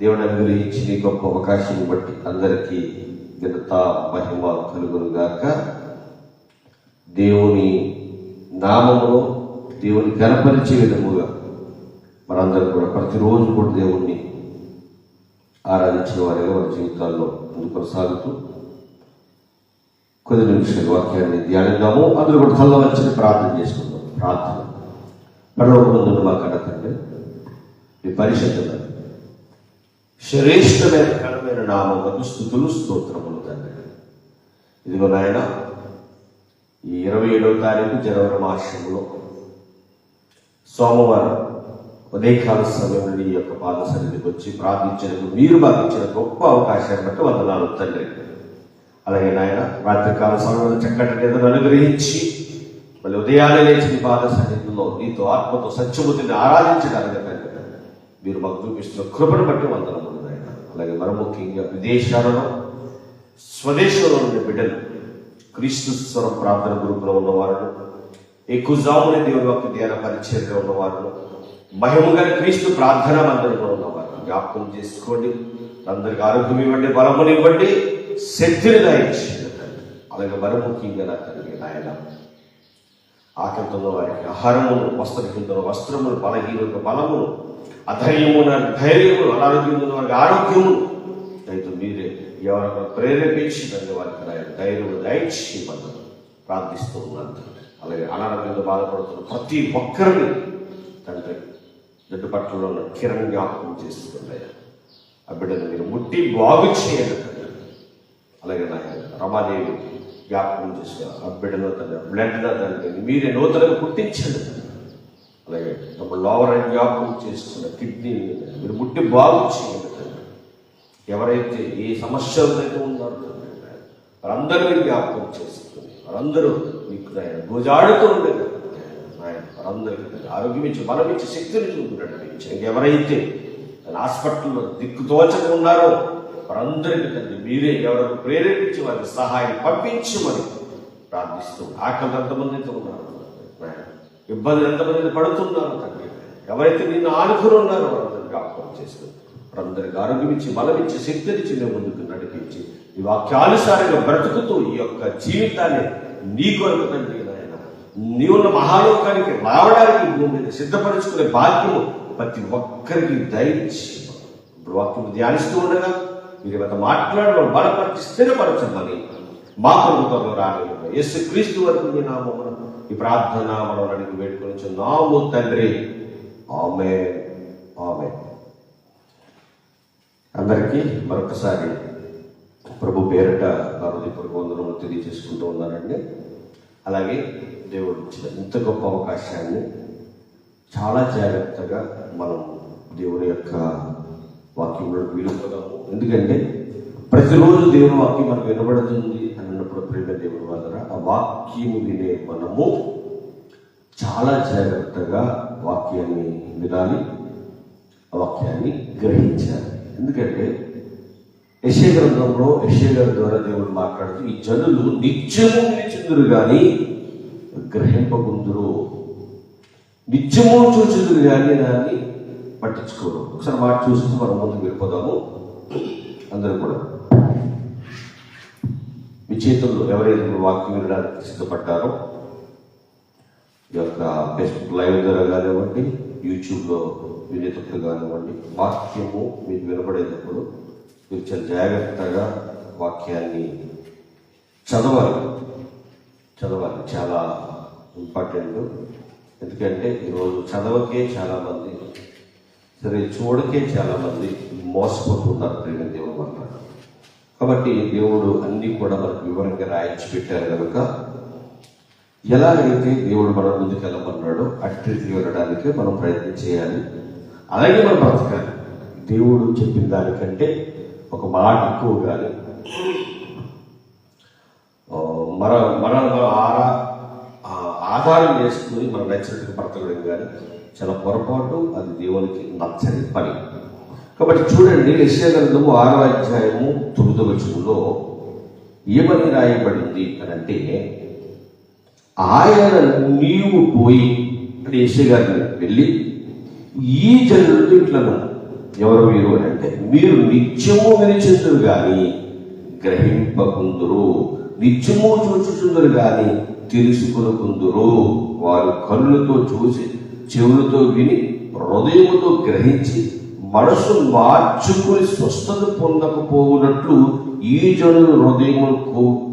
దేవుడు అనుగ్రహించిన గొప్ప అవకాశాన్ని బట్టి అందరికీ ఘనత మహిమ కలుగును గాక దేవుని నామములో దేవుని గణపరిచే విధముగా మనందరం కూడా ప్రతిరోజు కూడా దేవుణ్ణి ఆరాధించిన వారిగా మన జీవితాల్లో ముందు కొనసాగుతూ కొద్ది నిమిషాలు వాక్యాన్ని ధ్యానిద్దాము. అందులో కూడా తల్లవచ్చిన ప్రార్థన చేసుకుందాం. ప్రార్థన. పరలోకమందున్న మా కన్న తండ్రి మీ పరిశుద్ధత శ్రేష్టమైన కరమైన నామములకు స్థుతులు స్తోత్రములు తండ్రి. ఇదిగో నాయన ఈ ఇరవై ఏడవ తారీఖు జనవరి మాసంలో సోమవారం ఉదయకాల సమయంలో నుండి ఈ యొక్క పాద సన్నిధికి వచ్చి ప్రార్థించడానికి మీరు మాకు ఇచ్చిన గొప్ప అవకాశాన్ని బట్టి వందనాలు తండ్రి. అలాగే నాయన రాత్రికాల సమయంలో చక్కటి నిధులు అనుగ్రహించి మళ్ళీ ఉదయాన్నే లేచి నీ పాద సన్నిధిలో నీతో ఆత్మతో సత్యమూర్తిని ఆరాధించడానికి మీరు మాకు చూపిస్తున్న కృపను బట్టి వందనములు నాయన. అలాగే మరి ముఖ్యంగా విదేశాలలో స్వదేశంలో ఉండే బిడ్డలు క్రీస్తు స్వరం ప్రార్థన గ్రూపులో ఉన్నవారు ఎక్కువ జాముని దేవుని యొక్క ధ్యాన పరిచయంలో ఉన్నవారు మహిమగా క్రీస్తు ప్రార్థన మందిరంలో ఉన్నవారు జ్ఞాపకం చేసుకోండి. అందరికి ఆరోగ్యం ఇవ్వండి బలమునివ్వండి. శక్తిని దయచేయండి తండ్రి. అలాగే మరి ముఖ్యంగా నా తండ్రి నాయన ఆకంతంలో వారికి ఆహారమును వస్త్రహీనతను వస్త్రములు బలహీనత బలమును అధైర్యమున ధైర్యములు అనారోగ్యమున వారికి ఆరోగ్యము అయితే మీరే ఎవరైనా ప్రేరేపించి తండ్రి వారికి ధైర్యము దయచి మనం ప్రార్థిస్తూ ఉన్నాను తండ్రి. అలాగే అనారోగ్యంతో బాధపడుతున్న ప్రతి ఒక్కరిని తండ్రి జడ్డు పట్లలో ఉన్న కిరణ్ జ్ఞాపకం చేస్తున్నాయి? ఆ బిడ్డను మీరు ముట్టి బాగు చేయండి అలాగే నాయన రమాదేవి జ్ఞాపకం చేసిన ఆ బిడ్డలో తన బ్లడ్ తండ్రి మీరే నూతనగా పుట్టించండి. అలాగే తమ లోవర్ జ్ఞాపకం చేసుకున్న కిడ్నీ మీరు ముట్టి బాగు చేయండి తండ్రి. ఎవరైతే ఏ సమస్యలతో ఉన్నారో తండ్రి, వారందరూ మీరు జ్ఞాపకం చేసుకుని వారందరూ మీకు ఆయన భుజాడుతూ ఉండేది ఆయన వారందరికీ ఆరోగ్యం ఇచ్చి బలం ఇచ్చి శక్తిని చూపుతున్నాడు ఎవరైతే తన హాస్పిటల్లో దిక్కు ఉన్నారో వారందరికీ తండ్రి మీరే ఎవరికి ప్రేరేపించి వారికి సహాయం పంపించమని ప్రార్థిస్తూ ఆకలి ఎంతమంది అయితే ఉన్నారు? ఇబ్బంది ఇబ్బందులు ఎంతమంది పడుతున్నారు? తండ్రి ఎవరైతే నిన్ను ఆనుకుని ఉన్నారో వారందరూ జ్ఞాపకం చేస్తూ వారందరికీ ఆరోగ్యమిచ్చి బలమిచ్చి శక్తినిచ్చి మేము ముందుకు నడిపించి ఈ వాక్యానుసారంగా బ్రతుకుతూ ఈ యొక్క జీవితాన్ని నీ కొరకు తండ్రి నాయన నీవున్న మహాలోకానికి రావడానికి భూమిని సిద్ధపరచుకునే భాగ్యము ప్రతి ఒక్కరికి దయచి ఇప్పుడు వాక్యం ధ్యానిస్తూ ఉండగా మీరు ఇవంత మాట్లాడడం బలపరిచి స్థిరపరచమని మా కొరకు రాలేదు ఎస్ క్రీస్తు వరకు మీ నామమున ఈ ప్రార్థన మనకి అడిగి వేడుకొని నాము తండ్రి. ఆమె ఆమె అందరికీ మరొకసారి ప్రభు పేరట హృదయపూర్వక వందనములు తెలియజేసుకుంటూ ఉన్నానండి. అలాగే దేవుడు ఇచ్చిన ఇంత గొప్ప అవకాశాన్ని చాలా జాగ్రత్తగా మనం దేవుని యొక్క వాక్యం వినపడము ఎందుకంటే ప్రతిరోజు దేవుని వాక్యం మనకు వినబడుతుంది అని అన్నప్పుడు ప్రేమ దేవుని వల్ల ఆ వాక్యం వినే మనము చాలా జాగ్రత్తగా వాక్యాన్ని వినాలి ఆ వాక్యాన్ని గ్రహించాలి. ఎందుకంటే యశే గ్రంథంలో యశే గారి ద్వారా దేవుడు మాట్లాడుతూ ఈ జనులు నిత్యము నిలిచిందురు కానీ గ్రహింపకుందురు. నిత్యము చూచుదురు కానీ దాన్ని పట్టించుకోరు. ఒకసారి వాటి చూసుకుని మనం ముందుకు వెళ్ళిపోదాము. అందరూ కూడా. మీ చేతుల్లో ఎవరైతే వాక్యం వినడానికి సిద్ధపడ్డారో ఈ యొక్క ఫేస్బుక్ లైవ్ ద్వారా కానివ్వండి యూట్యూబ్లో వినేటప్పుడు కానివ్వండి వాక్యము మీరు వినపడేటప్పుడు మీరు చాలా జాగ్రత్తగా వాక్యాన్ని చదవాలి. చదవాలి. చాలా ఇంపార్టెంట్. ఎందుకంటే ఈరోజు చదవకే చాలామంది సరే చూడకే చాలామంది మోసపోతున్నారు ప్రేమ దేవుడు వల్ల కాబట్టి దేవుడు అన్ని కూడా మనకు వివరంగా రాయించి పెట్టారు కనుక ఎలాగైతే దేవుడు మన ముందుకు వెళ్ళమన్నాడో అట్టి వెళ్ళడానికి మనం ప్రయత్నం చేయాలి. అలాగే మనం బ్రతకాలి. దేవుడు చెప్పిన దానికంటే ఒక మాట ఎక్కువ కానీ మన మన ఆరా ఆధారం చేసుకుని మనం నచ్చినట్టుగా బ్రతకడం కానీ చాలా పొరపాటు అది దేవునికి నచ్చని పని. కాబట్టి చూడండి యశ్యగ్రంథము ఆరో అధ్యాయము తొమ్మిదవ వచనంలో ఏమని రాయబడింది అని అంటే ఆయన నీవు పోయి అంటే యశ్వ గారిని వెళ్ళి ఈ జనులతో ఇట్లా ఎవరు మీరు? అని అంటే మీరు నిత్యము వినిచిందురు కానీ గ్రహింపకుందురు. నిత్యము చూచుచుందరు కానీ తెలుసుకునుకుందురు. వారు కళ్ళుతో చూసి చెవులతో విని హృదయముతో గ్రహించి మనసు మార్చుకుని స్వస్థత పొందకపోవునట్లు ఈ జనులు హృదయమును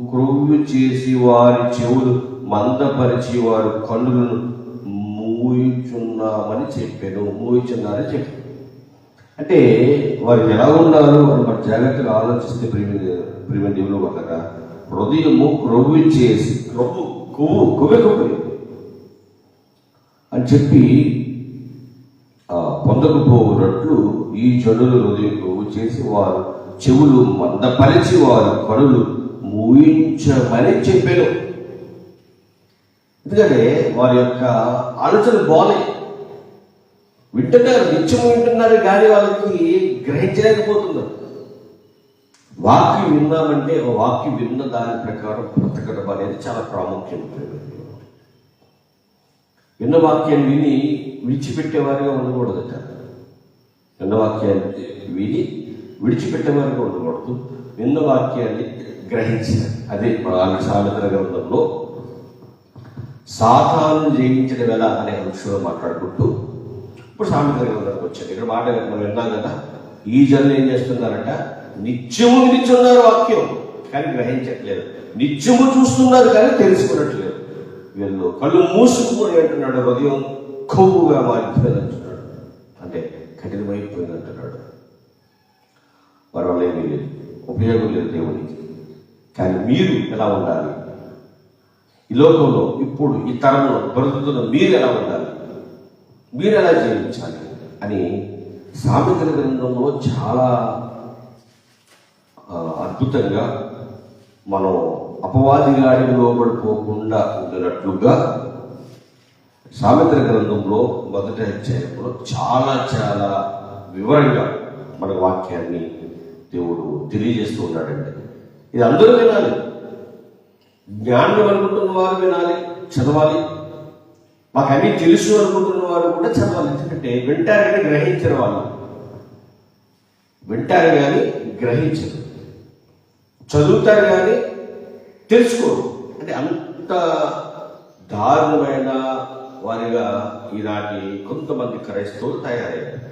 క్రొవ్వు చేసి వారి చెవులు మందపరిచి వారి కన్నులను మూయుచున్నామని చెప్పాను. మూయుచున్నారని చెప్పాను. అంటే వారు ఎలా ఉన్నారు అని మనం జాగ్రత్తగా ఆలోచిస్తే ప్రేమ ప్రేమ దేవులు ఒక హృదయము క్రొవ్వు చేసి క్రొవ్వు కొవ్వు కొవ్వె అని చెప్పి పొందకపోవునట్లు ఈ జనులు హృదయం చేసి వారు చెవులు మందపరిచి వారు కనులు మూయించమని చెప్పాను. ఎందుకంటే వారి యొక్క ఆలోచన బాగాలే వింటున్నారు నిత్యం వింటున్నారు కానీ వాళ్ళకి గ్రహించలేకపోతున్నారు. వాక్యం విన్నామంటే వాక్యం విన్న దాని ప్రకారం బ్రతకడం అనేది చాలా ప్రాముఖ్యం విన్న వాక్యాన్ని విని విడిచిపెట్టేవారిగా ఉండకూడదట. విన్న వాక్యాన్ని విని విడిచిపెట్టేవారిగా ఉండకూడదు. విన్న వాక్యాన్ని గ్రహించాలి అదే మన సామెతల గ్రంథంలో సాతాను జయించడం ఎలా అనే అంశంలో మాట్లాడుకుంటూ ఇప్పుడు సామెతల గ్రంథానికి వచ్చాడు ఇక్కడ మాట మనం విన్నాం కదా. ఈ జనులు ఏం చేస్తున్నారంట? నిత్యము వినిచున్నారు వాక్యం కానీ గ్రహించట్లేదు. నిత్యము చూస్తున్నారు కానీ తెలుసుకున్నట్లేదు. వీళ్ళు కళ్ళు మూసుకుని అంటున్నాడు హృదయం కొవ్వుగా మారిపోయింది అంటున్నాడు అంటే కఠినమైపోయింది అంటున్నాడు పర్వాలేమీ లేదు. ఉపయోగం లేదు దేవునికి. కానీ మీరు ఎలా ఉండాలి? ఈ లోకంలో ఇప్పుడు ఈ తరంలో బ్రతుకుతున్న మీరు ఎలా ఉండాలి? మీరు ఎలా జీవించాలి? అని సామెతల గ్రంథంలో చాలా అద్భుతంగా మనం అపవాది గాడి లోబడిపోకుండా ఉండినట్లుగా సామెత్ర గ్రంథంలో మొదటి అధ్యాయంలో చాలా చాలా వివరంగా మన వాక్యాన్ని దేవుడు తెలియజేస్తూ ఉన్నాడండి. ఇది అందరూ వినాలి. జ్ఞానం అనుకుంటున్న వారు వినాలి చదవాలి. మాకు అన్ని తెలుసు అనుకుంటున్న వారు కూడా చదవాలి. ఎందుకంటే వింటారని గ్రహించిన వాళ్ళు. వింటారు కానీ గ్రహించరు. చదువుతారు కానీ తెలుసుకోరు. అంటే అంత దారుణమైన వారిగా ఈనాటి కొంతమంది క్రైస్తవులు తయారయ్యారు.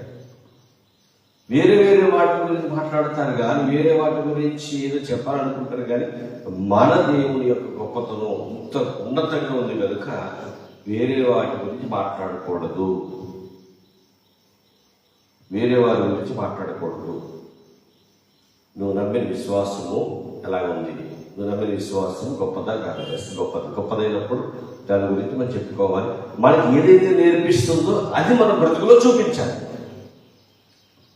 వేరే వేరే వాటి గురించి మాట్లాడతారు కానీ వేరే వాటి గురించి ఏదో చెప్పాలనుకుంటారు కానీ మన దేవుని యొక్క గొప్పతనం ఇంత ఉన్నతంగా ఉంది కనుక వేరే వాటి గురించి మాట్లాడకూడదు. వేరే వారి గురించి మాట్లాడకూడదు. నువ్వు నమ్మిన విశ్వాసము ఎలా ఉంది నువ్వు విశ్వాసం గొప్పదా కాదు గొప్పది గొప్పదైనప్పుడు దాని గురించి మనం చెప్పుకోవాలి. మనకి ఏదైతే నేర్పిస్తుందో అది మన బ్రతుకులో చూపించాలి.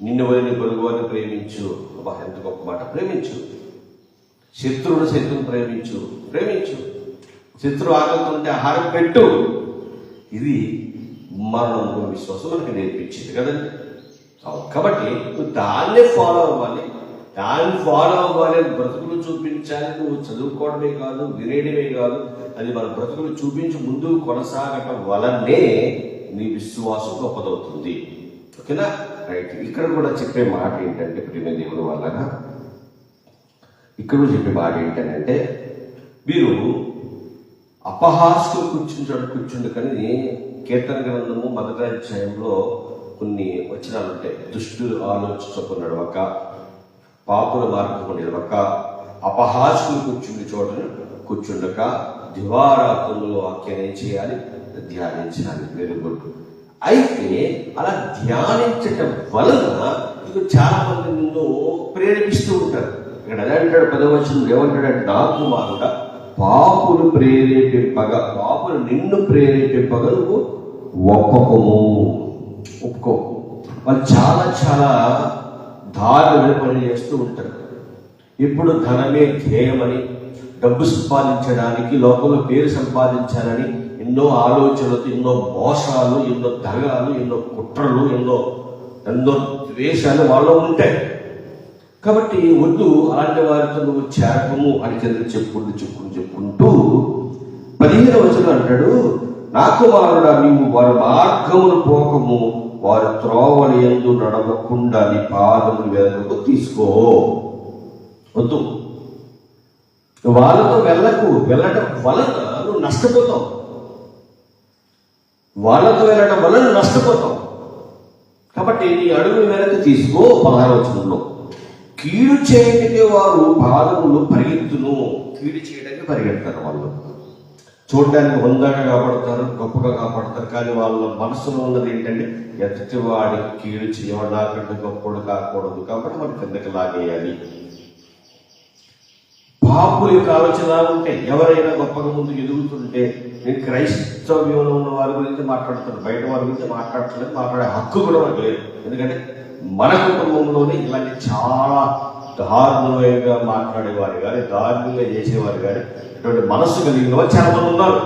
నిన్ను వరిని పొరుగు అని ప్రేమించు. అబ్బా ఎంత గొప్ప మాట. ప్రేమించు. శత్రువుని శత్రువుని ప్రేమించు. ప్రేమించు. శత్రువు ఆకలితో ఆహారం పెట్టు. ఇది మరణం విశ్వాసం మనకి నేర్పించింది కదండి. కాబట్టి దాన్నే ఫాలో అవ్వాలి. దాన్ని ఫాలో అవ్వాలి బ్రతుకులు చూపించాలి నువ్వు చదువుకోవడమే కాదు వినేయడమే కాదు అది మన బ్రతుకులు చూపించి ముందుకు కొనసాగటం వలనే నీ విశ్వాసం గొప్పదవుతుంది. ఓకేనా? రైట్. ఇక్కడ కూడా చెప్పే మాట ఏంటంటే ప్రేమ దేవుని వలన ఇక్కడ కూడా చెప్పే మాట ఏంటంటే మీరు అపహాస్కు కూర్చుంటాడు కూర్చుండు కానీ కీర్తన గ్రంథము మొదటి అధ్యాయంలో కొన్ని వచనాలు ఉంటాయి దుష్టు ఆలోచించకు నడవక పాపుల మార్గము నిలవక అపహాసులు కూర్చుండి చోటను కూర్చుండక దివారాత్రులు వాక్యాన్ని ఏం చేయాలి? ధ్యానించాలి. వెరీ అయితే అలా ధ్యానించటం వలన నీకు చాలా మంది నిన్ను ప్రేరేపిస్తూ ఉంటారు. ఇక్కడ ఎలా అంటాడు పదవచనం ఏమంటాడంటే నా కుమారుడ పాపులు ప్రేరేపింపగా పాపులు నిన్ను ప్రేరేపింపగా నువ్వు ఒప్పుకోము. ఒప్పుకో. వాళ్ళు చాలా చాలా దారి పని చేస్తూ ఉంటారు. ఇప్పుడు ధనమే ధ్యేయమని డబ్బు సంపాదించడానికి లోకంలో పేరు సంపాదించాలని ఎన్నో ఆలోచనలతో ఎన్నో మోసాలు ఎన్నో దగాలు ఎన్నో కుట్రలు ఎన్నో ఎన్నో ద్వేషాలు వాళ్ళలో ఉంటాయి. కాబట్టి వద్దు అలాంటి వారితో నువ్వు చేరకము అని కింద చెప్పుకుంటూ చెప్పుకుంటూ చెప్పుకుంటూ పదిహేను వచ్చిన అంటాడు నా కుమారుడా నీవు వారి మార్గమును పోకము వారి త్రోవలు ఎందు నడవకుండా నీ పాదములు వెనుకకు తీసుకో. వద్దు. వాళ్ళతో వెళ్ళకు వెళ్ళటం వలన నువ్వు నష్టపోతావు. వాళ్ళతో వెళ్ళడం వలన నువ్వు నష్టపోతావు. కాబట్టి నీ అడుగు వెనక తీసుకో పదహారవచనంలో కీడు చేయడానికి వారు పాదములు పరిగెత్తును. కీడు చేయడానికి పరిగెడతారు వాళ్ళు. చూడడానికి హుందాగా కాపాడతారు గొప్పగా కాపాడతారు కానీ వాళ్ళ మనసులో ఉన్నది ఏంటంటే ఎదుటివాడి కీడు చేయడం నాకంటే గొప్పడు కాకూడదు కాబట్టి మనం కిందకి లాగేయాలి. పాపుల యొక్క ఆలోచన ఉంటే ఎవరైనా గొప్పగా ముందు ఎదుగుతుంటే నేను క్రైస్తవ్యంలో ఉన్న వారి గురించి మాట్లాడుతాను బయట వారి గురించి మాట్లాడట్లేదు మాట్లాడే హక్కు కూడా మనకు లేదు. ఎందుకంటే మన కుటుంబంలోనే ఇలాంటి చాలా దారుణంగా మాట్లాడేవారు కానీ దారుణంగా చేసేవారు కానీ ఇటువంటి మనస్సు కలిగిన వాళ్ళు చాలా మంది ఉన్నారు.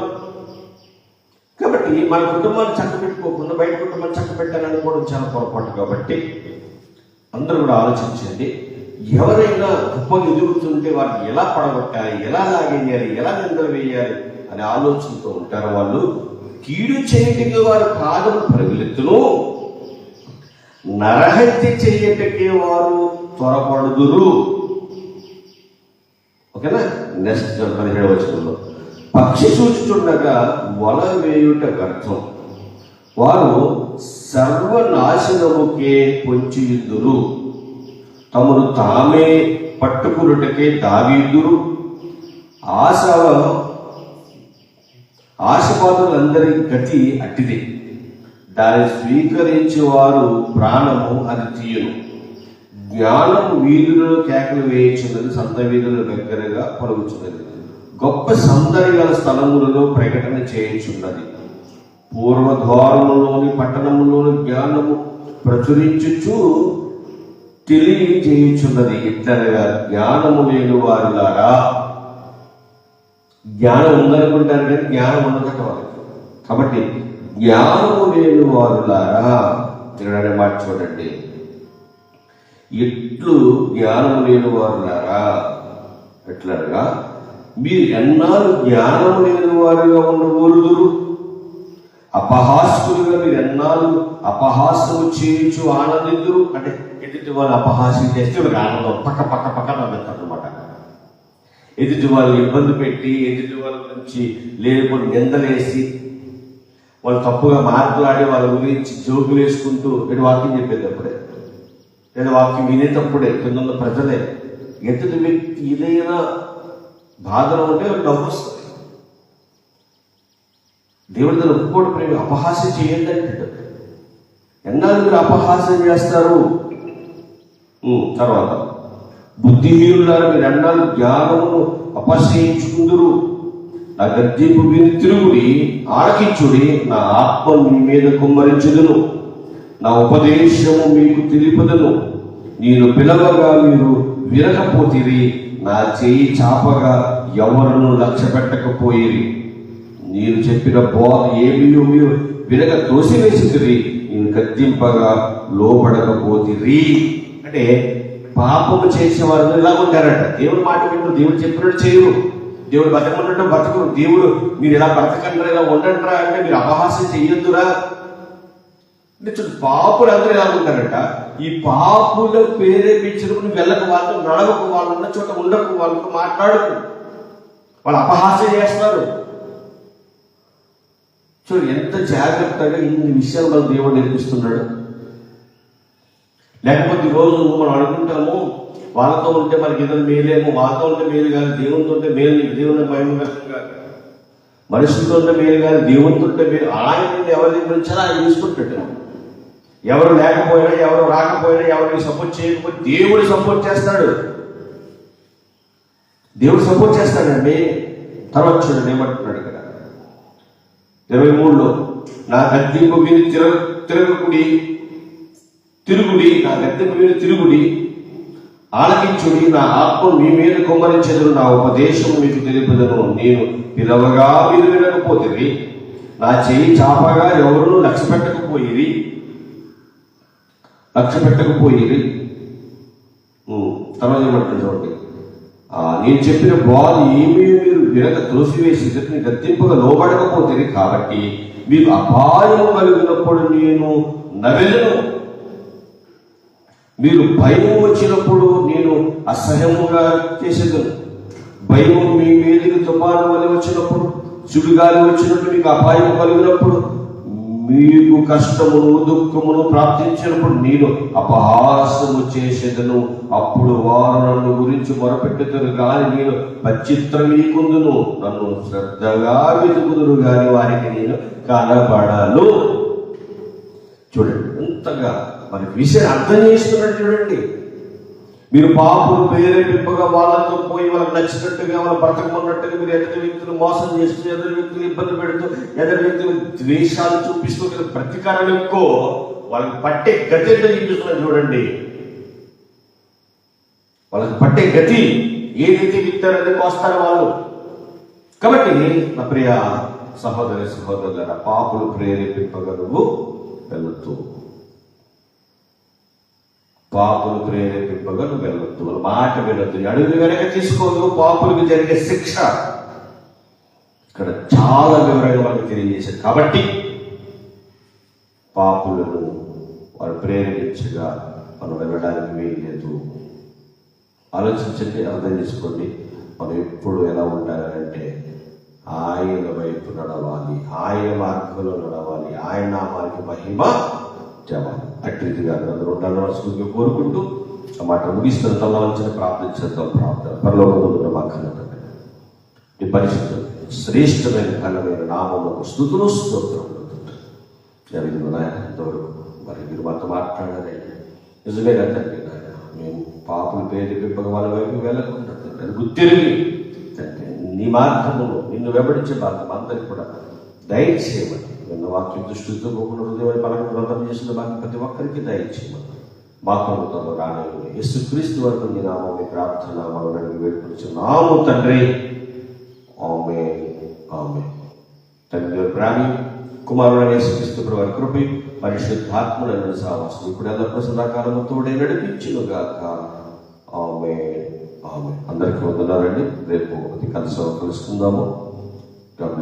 కాబట్టి మన కుటుంబాన్ని చక్క పెట్టుకోకుండా బయట కుటుంబాన్ని చక్క పెట్టాలని అనుకోవడం చాలా పొరపాటు. కాబట్టి అందరూ కూడా ఆలోచించండి ఎవరైనా గొప్పగా ఎదుగుతుంటే వారిని ఎలా పడగొట్టాలి ఎలా లాగేయాలి ఎలా నిందలు వేయాలి అనే ఆలోచనతో ఉంటారు వాళ్ళు. కీడు చేయటికి వారి పాదం పరుగులెత్తును. నరహత్య చేయటకే వారు త్వరపడుదురు. ఓకేనా? నెక్స్ట్ పదిహేడు వచనంలో పక్షి చూచుచుండగా వల వేయుట వ్యర్థం వారు సర్వనాశనముకే పొంచియుదురు. తమను తామే పట్టుకున్నటకే దావీదురు. ఆశ ఆశపాదులందరి గతి అట్టిది దాన్ని స్వీకరించే వారు ప్రాణము అది తీయను. జ్ఞానం వీధులలో కేకలు వేయించున్నది సంత వీధుల దగ్గరగా పలుకుచున్నది గొప్ప సందడి గల స్థలములలో ప్రకటన చేయించున్నది. పూర్వద్వారములోని పట్టణములోని జ్ఞానము ప్రచురించుచు తెలియజేయుచున్నది. ఇట్లనగా జ్ఞానము లేని వారులారా జ్ఞానం ఉందనుకుంటారు కానీ జ్ఞానం ఉండదట వాళ్ళకి. కాబట్టి జ్ఞానము లేని వారులారా తినడానికి మాట చూడండి ఎట్లు జ్ఞానం లేని వారులారా ఎట్లనగా మీరు ఎన్నాళ్ళు జ్ఞానం లేని వారుగా ఉండకూడదురు అపహాసులుగా మీరు ఎన్నాళ్ళు అపహాసము చేయొచ్చు ఆనందిందురు? అంటే ఎదుటి వాళ్ళు అపహాస్యం చేస్తే వీళ్ళకి ఆనందం పక్క పక్క పక్క నవ్వుతారు ఎదుటి వాళ్ళు ఇబ్బంది పెట్టి ఎదుటి వాళ్ళ గురించి లేనిపోయి నిందలేసి వాళ్ళు తప్పుగా మాట్లాడి వాళ్ళ గురించి జోకులు వేసుకుంటూ ఇటు చెప్పేది అప్పుడే. లేదా వాక్యం వినేటప్పుడే కింద ప్రజలే ఎదుటి వ్యక్తి ఏదైనా బాధలో ఉంటే వాళ్ళకి నవ్వు వస్తుంది. దేవుడి దగ్గర ఒప్పుకోడు ప్రేమ అపహాస్యం చేయండి అంటాడు. ఎన్నాళ్ళు మీరు అపహాస్యం చేస్తారు? తర్వాత. బుద్ధిహీనులారా మీరు ఎన్నాళ్ళు జ్ఞానమును అపహసించుకుందురు నా గర్జింపు మీరు తిరుగుడి ఆలకించుడి నా ఆత్మ మీ మీద కుమ్మరించుదును. నా ఉపదేశము మీకు తెలిపదును. నేను పిలవగా మీరు వినకపోతిరి నా చేయి చాపగా ఎవరును లక్ష్య పెట్టకపోయిరి నేను చెప్పిన బో ఏమి మీరు వినక తోసివేసిరి నేను గద్దింపగా లోపడకపోతిరి అంటే పాపము చేసే వారు ఇలా ఉంటారట. దేవుడు మాట వింటూ దేవుడు చెప్పినట్టు చేయరు. దేవుడు బతకమన్నట్టు బతకరు దేవుడు మీరు ఇలా బ్రతకండి ఇలా ఉండండిరా అంటే మీరు అపహాస్యం చెయ్యొద్దురా. అంటే చూడు పాపులు అందరూ ఎలా ఉంటారట ఈ పాపుల ప్రేరేపించినప్పుడు వెళ్ళక వాళ్ళతో నడవకు వాళ్ళు ఉన్న చోట ఉండకు వాళ్ళతో మాట్లాడకు. వాళ్ళు అపహాస్యం చేస్తారు. చూడు ఎంత జాగ్రత్తగా ఇన్ని విషయాలు మన దేవుడు నేర్పిస్తున్నాడు. లేకపోతే రోజు మనం అనుకుంటాము వాళ్ళతో ఉంటే మనకి ఏదో మేలేమో వాళ్ళతో ఉంటే మేలు కాదు దేవునితో ఉంటే మేలు నీకు దేవుని భయం కాదు. మనుషులతో ఉంటే మేలు కాదు దేవునితో ఉంటే మేలు. ఆయన ఎవరి గురించి ఆయన చూసుకుంటాడు ఎవరు లేకపోయినా ఎవరు రాకపోయినా ఎవరికి సపోర్ట్ చేయకపోతే దేవుడు సపోర్ట్ చేస్తాడు. దేవుడు సపోర్ట్ చేస్తాడండి. తర్వాత చూడండి ఏమంటున్నాడు ఇక్కడ. ఇరవై మూడులో నా గద్దెంపు మీద తిరగ తిరగకుడి తిరుగుడి నా గద్దెంపు మీద తిరుగుడి ఆలకించుడి నా ఆత్మ మీ మీద కుమ్మరించదు నా ఉపదేశం మీకు తెలిపదను. నేను పిలవగా మీరు నా చేయి చాపగా ఎవరు లక్ష్య పెట్టకపోయిరి లక్ష్య పెట్టకపోయిరి తర్వాత ఏమంటుంది చూడండి నేను చెప్పిన బాల్ ఏమీ మీరు వినక త్రోసివేసి చెప్పిన గద్దెంపుగా లోబడకపోతుంది కాబట్టి మీకు అపాయం కలిగినప్పుడు నేను నవెలను మీరు భయం వచ్చినప్పుడు నేను అసహ్యముగా చేసేదను. భయం మీ మీదకి తుఫాను వల్ల వచ్చినప్పుడు సుడిగాలి వచ్చినప్పుడు మీకు అపాయం కలిగినప్పుడు మీకు కష్టమును దుఃఖమును ప్రాప్తించినప్పుడు నేను అపహాసము చేసేదను. అప్పుడు వారు నన్ను గురించి మొరపెట్టుతారు కానీ నేను పచ్చిత్రమీకుందును నన్ను శ్రద్ధగా వెతుకుదురు కానీ వారికి నేను కనబడను. చూడండి అంతగా మనకి విషయం అర్థం చేస్తున్నాడు చూడండి. మీరు పాపులు ప్రేరేపింపగా వాళ్ళతో పోయి వాళ్ళకి నచ్చినట్టుగా వాళ్ళ బ్రతకమన్నట్టుగా మీరు ఎదుటి వ్యక్తులు మోసం చేస్తూ ఎదుటి వ్యక్తులు ఇబ్బంది పెడుతూ ఎదుటి వ్యక్తులు ద్వేషాలు చూపిస్తూ కదా ప్రతీకారం ఎక్కువ వాళ్ళకి పట్టే గతి ఏంటో చూపిస్తున్నారు చూడండి. వాళ్ళకి పట్టే గతి ఏదైతే విత్తారని కోస్తారు వాళ్ళు. కాబట్టి నా ప్రియ సహోదరి సహోదరుల పాపులు ప్రేరేపింపగలవు నువ్వు పాపులు ప్రేరేపింపగా నువ్వు వెళ్ళొద్దు. వాళ్ళ మాట వెళ్ళొద్దు అడుగులు వెనక తీసుకోదు. పాపులకు జరిగే శిక్ష. ఇక్కడ చాలా వివరంగా మనకు తెలియజేశారు. కాబట్టి పాపులను వారు ప్రేరేపించగా మనం వెళ్ళడానికి వీలు లేదు. ఆలోచించండి అర్థం చేసుకోండి. మనం ఎప్పుడు ఎలా ఉండాలంటే ఆయన వైపు నడవాలి. ఆయన మార్గంలో నడవాలి. ఆయన నామానికి మహిమ చేయాలి గారు అందరూ ఉండాలని మనస్ఫూర్తిగా కోరుకుంటూ ఆ మాట ముగిస్తున్న తల్లవలసిన ప్రార్థన చేద్దాం ప్రార్థన. పరలోకంలో మా కన్నతండ్రి నీ పరిశుద్ధ శ్రేష్టమైన ఘనమైన నామములకు స్థుతులు స్తోత్రం జరిగింది ఇంతవరకు మరి మీరు మాతో మాట్లాడారండి నిజమే తండ్రి మేము పాపల పేరు పిప్పక వాళ్ళ వైపు వెళ్ళకుండా తండ్రి గుర్తిరిగి తండ్రి నీ మార్గములు నిన్ను వెంబడించే మార్గం అందరికి కూడా దయచేయమని నిన్న వాక్యం దృష్టితో పోకుండా హృదయం మనకు వ్రతం చేసిన బాధ్యత ప్రతి ఒక్కరికి దయచేయమని మా ప్రభుత్వంలో రాని యేసు క్రీస్తు వరకు నీ నామం ప్రార్థన మనం వేడుకొచ్చి తండ్రి ఆమె ఆమె తండ్రి ప్రాణి కుమారుడు యేసుక్రీస్తు వారి కృపి పరిశుద్ధాత్ములను సావాసం ఇప్పుడు ఎల్లప్పుడూ సదాకాలము తోడే నడిపించునుగాక ఆమె ఆమె అందరికీ వందనాలండి రేపు ఒకటి కలిసి కలుసుకుందాము God.